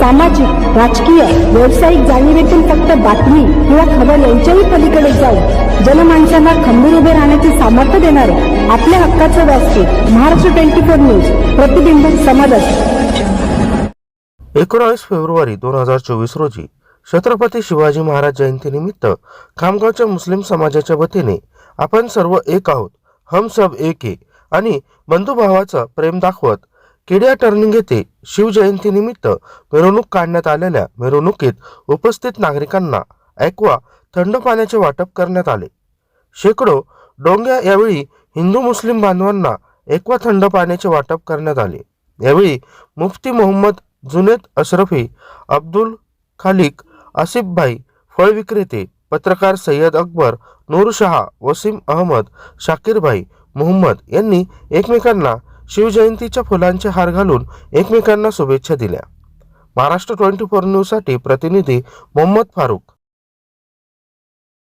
सामाजिक राजकीय व्यावसायिक जाणीवेतून फक्त बातमी किंवा खबर यांच्याही पलीकडे जाऊन जनमानसांना खंबीर उभे राहण्याचे सामर्थ्य देणारे आपल्या हक्काचं व्यासपीठ महाराष्ट्र ट्वेंटी फोर न्यूज प्रतिबिंब समाजात एकोणावीस फेब्रुवारी दोन हजार चोवीस रोजी छत्रपती शिवाजी महाराज जयंतीनिमित्त खामगावच्या मुस्लिम समाजाच्या वतीने आपण सर्व एक आहोत हम सब एक आहे आणि बंधुभावाचं प्रेम दाखवत केडिया टर्निंग येथे शिवजयंतीनिमित्त मिरवणूक काढण्यात आलेल्या मिरवणुकीत उपस्थित नागरिकांना ऐकवा थंड पाण्याचे वाटप करण्यात आले. शेकडो डोंग्या यावेळी हिंदू मुस्लिम बांधवांना एकवा थंड पाण्याचे वाटप करण्यात आले. यावेळी मुफ्ती मोहम्मद जुनेद अशरफी अब्दुल खालिक आसिफभाई फळ विक्रेते पत्रकार सय्यद अकबर नूरशहा वसीम अहमद शाकीरभाई मोहम्मद यांनी एकमेकांना शिवजयंतीच्या फुलांचे हार घालून एकमेकांना शुभेच्छा दिल्या. महाराष्ट्र ट्वेंटी फोर न्यूजसाठी प्रतिनिधी मोहम्मद फारूक